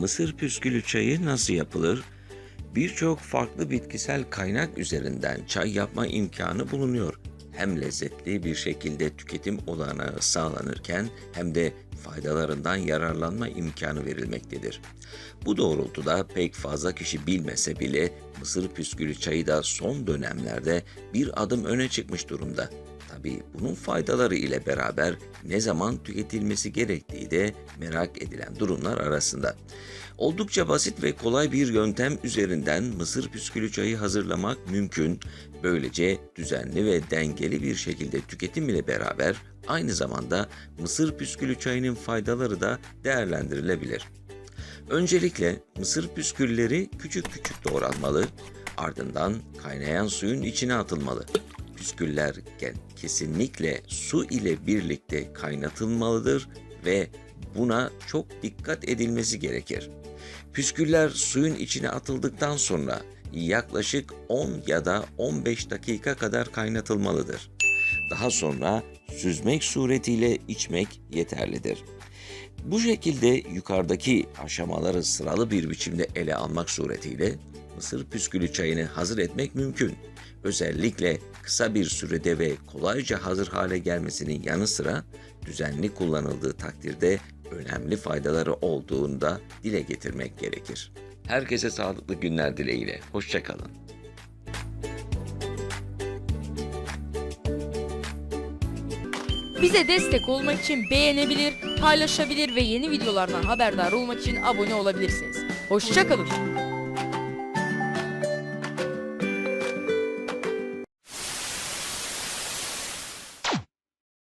Mısır püskülü çayı nasıl yapılır? Birçok farklı bitkisel kaynak üzerinden çay yapma imkanı bulunuyor. Hem lezzetli bir şekilde tüketim olanağı sağlanırken hem de faydalarından yararlanma imkanı verilmektedir. Bu doğrultuda pek fazla kişi bilmese bile mısır püskülü çayı da son dönemlerde bir adım öne çıkmış durumda. Tabii bunun faydaları ile beraber ne zaman tüketilmesi gerektiği de merak edilen durumlar arasında. Oldukça basit ve kolay bir yöntem üzerinden mısır püskülü çayı hazırlamak mümkün. Böylece düzenli ve dengeli bir şekilde tüketim ile beraber aynı zamanda mısır püskülü çayının faydaları da değerlendirilebilir. Öncelikle mısır püskülleri küçük küçük doğranmalı, ardından kaynayan suyun içine atılmalı. Püsküller ke- kesinlikle su ile birlikte kaynatılmalıdır ve buna çok dikkat edilmesi gerekir. Püsküller suyun içine atıldıktan sonra yaklaşık 10 ya da 15 dakika kadar kaynatılmalıdır. Daha sonra süzmek suretiyle içmek yeterlidir. Bu şekilde yukarıdaki aşamaları sıralı bir biçimde ele almak suretiyle mısır püskülü çayını hazır etmek mümkün. Özellikle kısa bir sürede ve kolayca hazır hale gelmesinin yanı sıra düzenli kullanıldığı takdirde önemli faydaları olduğunu da dile getirmek gerekir. Herkese sağlıklı günler dileğiyle. Hoşçakalın. Bize destek olmak için beğenebilir, paylaşabilir ve yeni videolardan haberdar olmak için abone olabilirsiniz. Hoşçakalın.